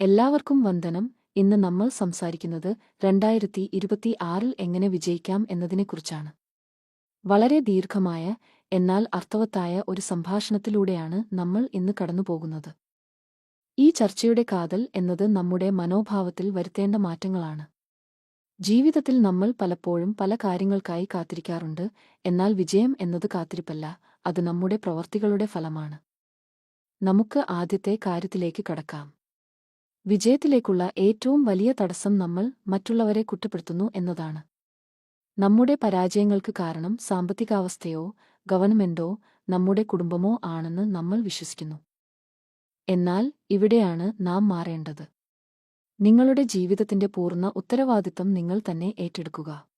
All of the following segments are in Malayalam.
എല്ലാവർക്കും വന്ദനം. ഇന്ന് നമ്മൾ സംസാരിക്കുന്നത് രണ്ടായിരത്തി ഇരുപത്തി ആറിൽ എങ്ങനെ വിജയിക്കാം എന്നതിനെക്കുറിച്ചാണ്. വളരെ ദീർഘമായ എന്നാൽ അർത്ഥവത്തായ ഒരു സംഭാഷണത്തിലൂടെയാണ് നമ്മൾ ഇന്ന് കടന്നുപോകുന്നത്. ഈ ചർച്ചയുടെ കാതൽ എന്നത് നമ്മുടെ മനോഭാവത്തിൽ വരുത്തേണ്ട മാറ്റങ്ങളാണ്. ജീവിതത്തിൽ നമ്മൾ പലപ്പോഴും പല കാര്യങ്ങൾക്കായി കാത്തിരിക്കാറുണ്ട് എന്നാൽ വിജയം എന്നത് കാത്തിരിപ്പല്ല അത് നമ്മുടെ പ്രവർത്തികളുടെ ഫലമാണ്. നമുക്ക് ആദ്യത്തെ കാര്യത്തിലേക്ക് കടക്കാം. വിജയത്തിലേക്കുള്ള ഏറ്റവും വലിയ തടസ്സം നമ്മൾ മറ്റുള്ളവരെ കുറ്റപ്പെടുത്തുന്നു എന്നതാണ്. നമ്മുടെ പരാജയങ്ങൾക്ക് കാരണം സാമ്പത്തികാവസ്ഥയോ ഗവൺമെന്റോ നമ്മുടെ കുടുംബമോ ആണെന്ന് നമ്മൾ വിശ്വസിക്കുന്നു. എന്നാൽ ഇവിടെയാണ് നാം മാറേണ്ടത്. നിങ്ങളുടെ ജീവിതത്തിന്റെ പൂർണ ഉത്തരവാദിത്തം നിങ്ങൾ തന്നെ ഏറ്റെടുക്കുക.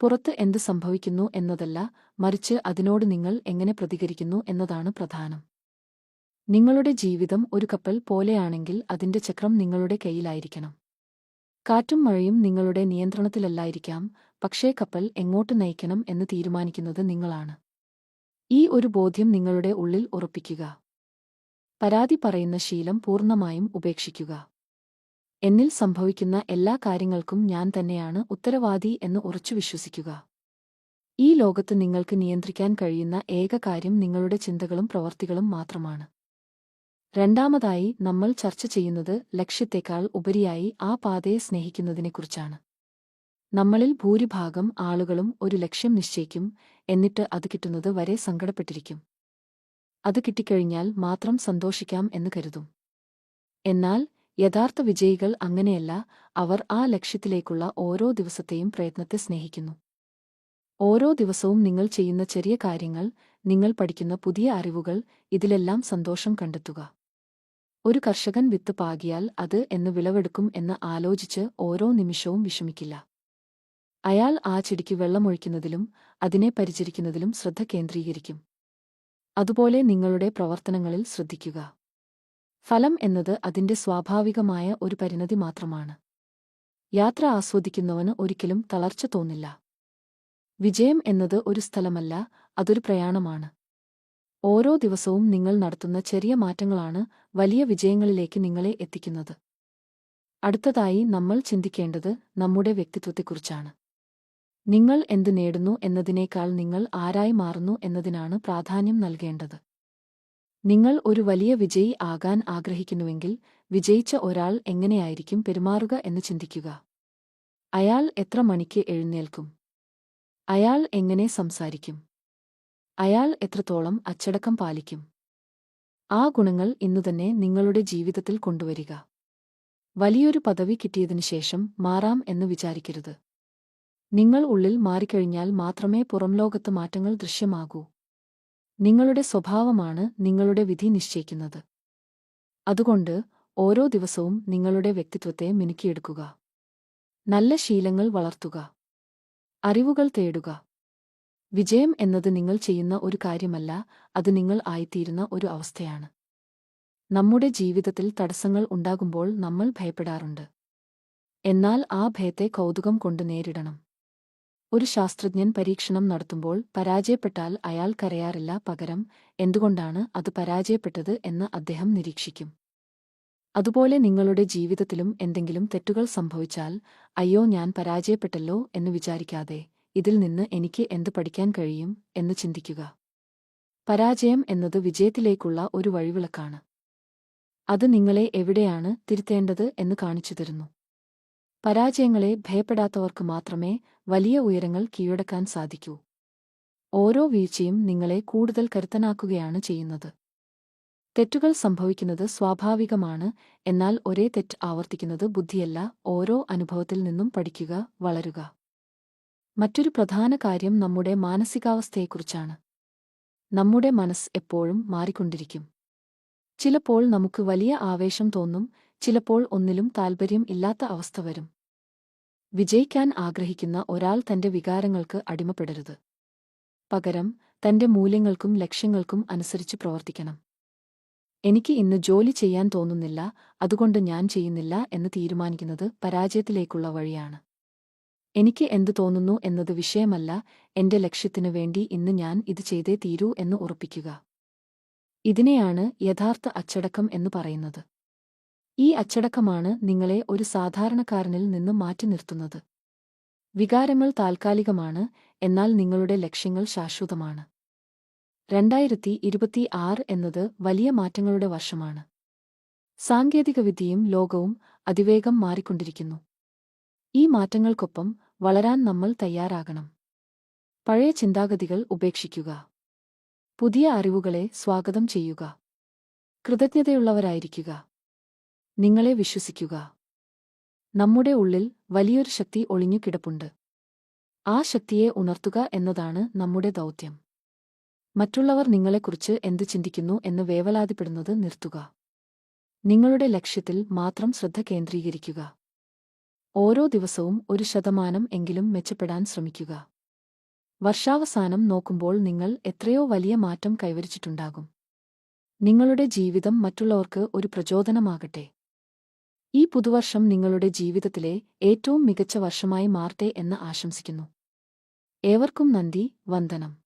പുറത്ത് എന്ത് സംഭവിക്കുന്നു എന്നതല്ല മറിച്ച് അതിനോട് നിങ്ങൾ എങ്ങനെ പ്രതികരിക്കുന്നു എന്നതാണ് പ്രധാനം. നിങ്ങളുടെ ജീവിതം ഒരു കപ്പൽ പോലെയാണെങ്കിൽ അതിന്റെ ചക്രം നിങ്ങളുടെ കയ്യിലായിരിക്കണം. കാറ്റും മഴയും നിങ്ങളുടെ നിയന്ത്രണത്തിലല്ലായിരിക്കാം പക്ഷേ കപ്പൽ എങ്ങോട്ട് നയിക്കണം എന്ന് തീരുമാനിക്കുന്നത് നിങ്ങളാണ്. ഈ ഒരു ബോധ്യം നിങ്ങളുടെ ഉള്ളിൽ ഉറപ്പിക്കുക. പരാതി പറയുന്ന ശീലം പൂർണമായും ഉപേക്ഷിക്കുക. എന്നിൽ സംഭവിക്കുന്ന എല്ലാ കാര്യങ്ങൾക്കും ഞാൻ തന്നെയാണ് ഉത്തരവാദി എന്ന് ഉറച്ചു വിശ്വസിക്കുക. ഈ ലോകത്ത് നിങ്ങൾക്ക് നിയന്ത്രിക്കാൻ കഴിയുന്ന ഏക കാര്യം നിങ്ങളുടെ ചിന്തകളും പ്രവർത്തികളും മാത്രമാണ്. രണ്ടാമതായി നമ്മൾ ചർച്ച ചെയ്യുന്നത് ലക്ഷ്യത്തേക്കാൾ ഉപരിയായി ആ പാതയെ സ്നേഹിക്കുന്നതിനെക്കുറിച്ചാണ്. നമ്മളിൽ ഭൂരിഭാഗം ആളുകളും ഒരു ലക്ഷ്യം നിശ്ചയിക്കും എന്നിട്ട് അത് കിട്ടുന്നത് വരെ സങ്കടപ്പെട്ടിരിക്കും. അത് കിട്ടിക്കഴിഞ്ഞാൽ മാത്രം സന്തോഷിക്കാം എന്ന് കരുതും. എന്നാൽ യഥാർത്ഥ വിജയികൾ അങ്ങനെയല്ല അവർ ആ ലക്ഷ്യത്തിലേക്കുള്ള ഓരോ ദിവസത്തെയും പ്രയത്നത്തെ സ്നേഹിക്കുന്നു. ഓരോ ദിവസവും നിങ്ങൾ ചെയ്യുന്ന ചെറിയ കാര്യങ്ങൾ നിങ്ങൾ പഠിക്കുന്ന പുതിയ അറിവുകൾ ഇതിലെല്ലാം സന്തോഷം കണ്ടെത്തുക. ഒരു കർഷകൻ വിത്ത് പാകിയാൽ അത് എന്ന് വിളവെടുക്കും എന്ന് ആലോചിച്ച് ഓരോ നിമിഷവും വിഷമിക്കില്ല. അയാൾ ആ ചെടിക്ക് വെള്ളമൊഴിക്കുന്നതിലും അതിനെ പരിചരിക്കുന്നതിലും ശ്രദ്ധ കേന്ദ്രീകരിക്കും. അതുപോലെ നിങ്ങളുടെ പ്രവർത്തനങ്ങളിൽ ശ്രദ്ധിക്കുക. ഫലം എന്നത് അതിന്റെ സ്വാഭാവികമായ ഒരു പരിണതി മാത്രമാണ്. യാത്ര ആസ്വദിക്കുന്നവന് ഒരിക്കലും തളർച്ച തോന്നില്ല. വിജയം എന്നത് ഒരു സ്ഥലമല്ല അതൊരു പ്രയാണമാണ്. ഓരോ ദിവസവും നിങ്ങൾ നടത്തുന്ന ചെറിയ മാറ്റങ്ങളാണ് വലിയ വിജയങ്ങളിലേക്ക് നിങ്ങളെ എത്തിക്കുന്നത്. അടുത്തതായി നമ്മൾ ചിന്തിക്കേണ്ടത് നമ്മുടെ വ്യക്തിത്വത്തെക്കുറിച്ചാണ്. നിങ്ങൾ എന്ത് നേടുന്നു എന്നതിനേക്കാൾ നിങ്ങൾ ആരായി മാറുന്നു എന്നതിനാണ് പ്രാധാന്യം നൽകേണ്ടത്. നിങ്ങൾ ഒരു വലിയ വിജയി ആകാൻ ആഗ്രഹിക്കുന്നുവെങ്കിൽ വിജയിച്ച ഒരാൾ എങ്ങനെയായിരിക്കും പെരുമാറുക എന്ന് ചിന്തിക്കുക. അയാൾ എത്ര മണിക്ക് എഴുന്നേൽക്കും? അയാൾ എങ്ങനെ സംസാരിക്കും? അയാൾ എത്രത്തോളം അച്ചടക്കം പാലിക്കും. ആ ഗുണങ്ങൾ ഇന്നുതന്നെ നിങ്ങളുടെ ജീവിതത്തിൽ കൊണ്ടുവരിക. വലിയൊരു പദവി കിട്ടിയതിനു ശേഷം മാറാം എന്ന് വിചാരിക്കരുത്. നിങ്ങൾ ഉള്ളിൽ മാറിക്കഴിഞ്ഞാൽ മാത്രമേ പുറംലോകത്ത് മാറ്റങ്ങൾ ദൃശ്യമാകൂ. നിങ്ങളുടെ സ്വഭാവമാണ് നിങ്ങളുടെ വിധി നിശ്ചയിക്കുന്നത്. അതുകൊണ്ട് ഓരോ ദിവസവും നിങ്ങളുടെ വ്യക്തിത്വത്തെ മിനുക്കിയെടുക്കുക. നല്ല ശീലങ്ങൾ വളർത്തുക. അറിവുകൾ തേടുക. വിജയം എന്നത് നിങ്ങൾ ചെയ്യുന്ന ഒരു കാര്യമല്ല അത് നിങ്ങൾ ആയിത്തീരുന്ന ഒരു അവസ്ഥയാണ്. നമ്മുടെ ജീവിതത്തിൽ തടസ്സങ്ങൾ ഉണ്ടാകുമ്പോൾ നമ്മൾ ഭയപ്പെടാറുണ്ട്. എന്നാൽ ആ ഭയത്തെ കൗതുകം കൊണ്ട് നേരിടണം. ഒരു ശാസ്ത്രജ്ഞൻ പരീക്ഷണം നടത്തുമ്പോൾ പരാജയപ്പെട്ടാൽ അയാൾ കരയാറില്ല പകരം എന്തുകൊണ്ടാണ് അത് പരാജയപ്പെട്ടത് എന്ന് അദ്ദേഹം നിരീക്ഷിക്കും. അതുപോലെ നിങ്ങളുടെ ജീവിതത്തിലും എന്തെങ്കിലും തെറ്റുകൾ സംഭവിച്ചാൽ അയ്യോ ഞാൻ പരാജയപ്പെട്ടല്ലോ എന്ന് വിചാരിക്കാതെ ഇതിൽ നിന്ന് എനിക്ക് എന്ത് പഠിക്കാൻ കഴിയും എന്ന് ചിന്തിക്കുക. പരാജയം എന്നത് വിജയത്തിലേക്കുള്ള ഒരു വഴിവിളക്കാണ്. അത് നിങ്ങളെ എവിടെയാണ് തിരുത്തേണ്ടത് എന്ന് കാണിച്ചു തരുന്നു. പരാജയങ്ങളെ ഭയപ്പെടാത്തവർക്ക് മാത്രമേ വലിയ ഉയരങ്ങൾ കീഴടക്കാൻ സാധിക്കൂ. ഓരോ വീഴ്ചയും നിങ്ങളെ കൂടുതൽ കരുത്തനാക്കുകയാണ് ചെയ്യുന്നത്. തെറ്റുകൾ സംഭവിക്കുന്നത് സ്വാഭാവികമാണ് എന്നാൽ ഒരേ തെറ്റ് ആവർത്തിക്കുന്നത് ബുദ്ധിയല്ല. ഓരോ അനുഭവത്തിൽ നിന്നും പഠിക്കുക വളരുക. മറ്റൊരു പ്രധാന കാര്യം നമ്മുടെ മാനസികാവസ്ഥയെക്കുറിച്ചാണ്. നമ്മുടെ മനസ്സ് എപ്പോഴും മാറിക്കൊണ്ടിരിക്കും. ചിലപ്പോൾ നമുക്ക് വലിയ ആവേശം തോന്നും ചിലപ്പോൾ ഒന്നിലും താൽപര്യം ഇല്ലാത്ത അവസ്ഥ വരും. വിജയിക്കാൻ ആഗ്രഹിക്കുന്ന ഒരാൾ തന്റെ വികാരങ്ങൾക്ക് അടിമപ്പെടരുത്. പകരം തന്റെ മൂല്യങ്ങൾക്കും ലക്ഷ്യങ്ങൾക്കും അനുസരിച്ച് പ്രവർത്തിക്കണം. എനിക്ക് ഇന്ന് ജോലി ചെയ്യാൻ തോന്നുന്നില്ല അതുകൊണ്ട് ഞാൻ ചെയ്യുന്നില്ല എന്ന് തീരുമാനിക്കുന്നത് പരാജയത്തിലേക്കുള്ള വഴിയാണ്. എനിക്ക് എന്തു തോന്നുന്നു എന്നത് വിഷയമല്ല എന്റെ ലക്ഷ്യത്തിനു വേണ്ടി ഇന്ന് ഞാൻ ഇത് ചെയ്തേ തീരൂ എന്ന് ഉറപ്പിക്കുക. ഇതിനെയാണ് യഥാർത്ഥ അച്ചടക്കം എന്ന് പറയുന്നത്. ഈ അച്ചടക്കമാണ് നിങ്ങളെ ഒരു സാധാരണക്കാരനിൽ നിന്ന് മാറ്റി നിർത്തുന്നത്. വികാരങ്ങൾ താൽക്കാലികമാണ് എന്നാൽ നിങ്ങളുടെ ലക്ഷ്യങ്ങൾ ശാശ്വതമാണ്. രണ്ടായിരത്തി ഇരുപത്തി ആറ് എന്നത് വലിയ മാറ്റങ്ങളുടെ വർഷമാണ്. സാങ്കേതികവിദ്യയും ലോകവും അതിവേഗം മാറിക്കൊണ്ടിരിക്കുന്നു. ഈ മാറ്റങ്ങൾക്കൊപ്പം വളരാൻ നമ്മൾ തയ്യാറാകണം. പഴയ ചിന്താഗതികൾ ഉപേക്ഷിക്കുക. പുതിയ അറിവുകളെ സ്വാഗതം ചെയ്യുക. കൃതജ്ഞതയുള്ളവരായിരിക്കുക. നിങ്ങളെ വിശ്വസിക്കുക. നമ്മുടെ ഉള്ളിൽ വലിയൊരു ശക്തി ഒളിഞ്ഞുകിടപ്പുണ്ട്. ആ ശക്തിയെ ഉണർത്തുക എന്നതാണ് നമ്മുടെ ദൗത്യം. മറ്റുള്ളവർ നിങ്ങളെക്കുറിച്ച് എന്തു ചിന്തിക്കുന്നു എന്ന് വേവലാതിപ്പെടുന്നത് നിർത്തുക. നിങ്ങളുടെ ലക്ഷ്യത്തിൽ മാത്രം ശ്രദ്ധ കേന്ദ്രീകരിക്കുക. ഓരോ ദിവസവും ഒരു ശതമാനം എങ്കിലും മെച്ചപ്പെടാൻ ശ്രമിക്കുക. വർഷാവസാനം നോക്കുമ്പോൾ നിങ്ങൾ എത്രയോ വലിയ മാറ്റം കൈവരിച്ചിട്ടുണ്ടാകും. നിങ്ങളുടെ ജീവിതം മറ്റുള്ളവർക്ക് ഒരു പ്രചോദനമാകട്ടെ. ഈ പുതുവർഷം നിങ്ങളുടെ ജീവിതത്തിലെ ഏറ്റവും മികച്ച വർഷമായി മാറട്ടെ എന്ന് ആശംസിക്കുന്നു. ഏവർക്കും നന്ദി വന്ദനം.